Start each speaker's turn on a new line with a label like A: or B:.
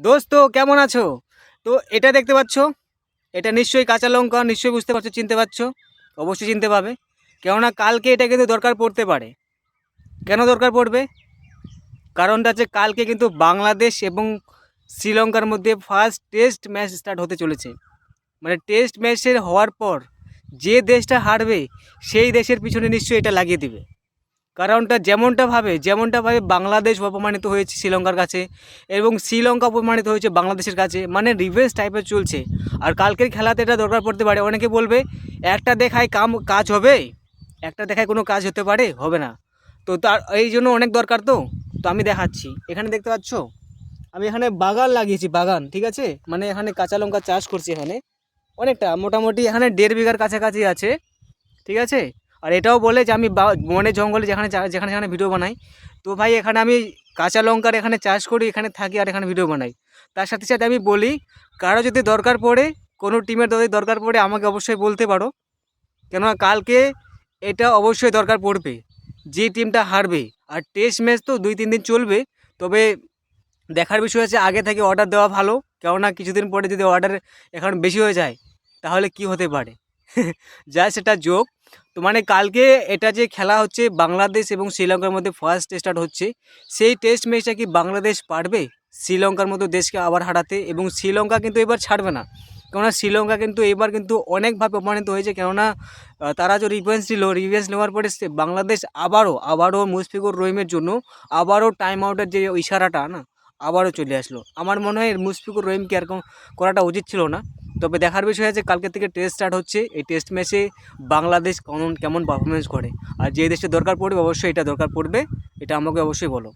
A: দোস্ত, কেমন আছো? তো এটা দেখতে পাচ্ছ, এটা নিশ্চয়ই কাঁচা লঙ্কা, নিশ্চয়ই বুঝতে পারছ, চিনতে পারছ, অবশ্যই চিনতে পাবে কেননা কালকে এটা কিন্তু দরকার পড়তে পারে। কেন দরকার পড়বে? কারণটা হচ্ছে কালকে কিন্তু বাংলাদেশ এবং শ্রীলঙ্কার মধ্যে ফার্স্ট টেস্ট ম্যাচ স্টার্ট হতে চলেছে। মানে টেস্ট ম্যাচের হওয়ার পর যে দেশটা হারবে, সেই দেশের পিছনে নিশ্চয়ই এটা লাগিয়ে দিবে। কারণটা যেমনটা ভাবে যেমনটা ভাবে বাংলাদেশ অপমানিত হয়েছে শ্রীলঙ্কার কাছে এবং শ্রীলঙ্কা অপমানিত হয়েছে বাংলাদেশের কাছে মানে রিভেন্স টাইপের চলছে। আর কালকের খেলাতে এটা দরকার পড়তে পারে। অনেকে বলবে, একটা দেখায় কাম, কাজ হবে? একটা দেখায় কোনো কাজ হতে পারে? হবে না। তো তার, এই জন্য অনেক দরকার তো। তো আমি দেখাচ্ছি। এখানে দেখতে পাচ্ছ? আমি এখানে বাগান লাগিয়েছি, বাগান, ঠিক আছে? মানে এখানে কাঁচা লঙ্কা চাষ করছি এখানে। অনেকটা, মোটামুটি এখানে দেড় বিঘার কাছাকাছি আছে, ঠিক আছে? আর এটাও বলে যে আমি বনে জঙ্গলে যেখানে যেখানে যেখানে ভিডিও বানাই। তো ভাই, এখানে আমি কাঁচা লঙ্কার এখানে চাষ করি, এখানে থাকি আর এখানে ভিডিও বানাই। তার সাথে সাথে আমি বলি, কারও যদি দরকার পড়ে, কোনো টিমের যদি দরকার পড়ে, আমাকে অবশ্যই বলতে পারো। কেননা কালকে এটা অবশ্যই দরকার পড়বে, যে টিমটা হারবে। আর টেস্ট ম্যাচ তো দুই, তিন দিন চলবে, তবে দেখার বিষয় আছে আগে থেকে অর্ডার দেওয়া ভালো। কেননা কিছুদিন পরে যদি অর্ডার এখন বেশি হয়ে যায়, তাহলে কি হতে পারে? যা সেটা যোগ। তো মানে কালকে এটা যে খেলা হচ্ছে বাংলাদেশ এবং শ্রীলঙ্কার মধ্যে ফার্স্ট স্টার্ট হচ্ছে, সেই টেস্ট ম্যাচটা কি বাংলাদেশ পারবে? শ্রীলঙ্কার মতো দেশকে আবার হারাতে এবং শ্রীলঙ্কা কিন্তু এবার ছাড়বে না। কেননা শ্রীলঙ্কা কিন্তু এবার কিন্তু অনেকভাবে অপমানিত হয়েছে, কেননা তারা যে রিভেন্স নিল রিভেন্স নেওয়ার পরে বাংলাদেশ আবারও আবারও মুশফিকুর রহিমের জন্য আবারও টাইম আউটের যে ইশারাটা, না, আবারও চলে আসলো। আমার মনে হয় মুশফিকুর রহিমকে এরকম করাটা উচিত ছিল না। তবে দেখার বিষয় আছে কালকে থেকে টেস্ট স্টার্ট হচ্ছে। এই টেস্ট ম্যাচে বাংলাদেশ কেমন কেমন পারফরমেন্স করে? আর যে দেশে দরকার পড়বে, অবশ্যই এটা দরকার পড়বে। এটা আমাকে অবশ্যই বলো।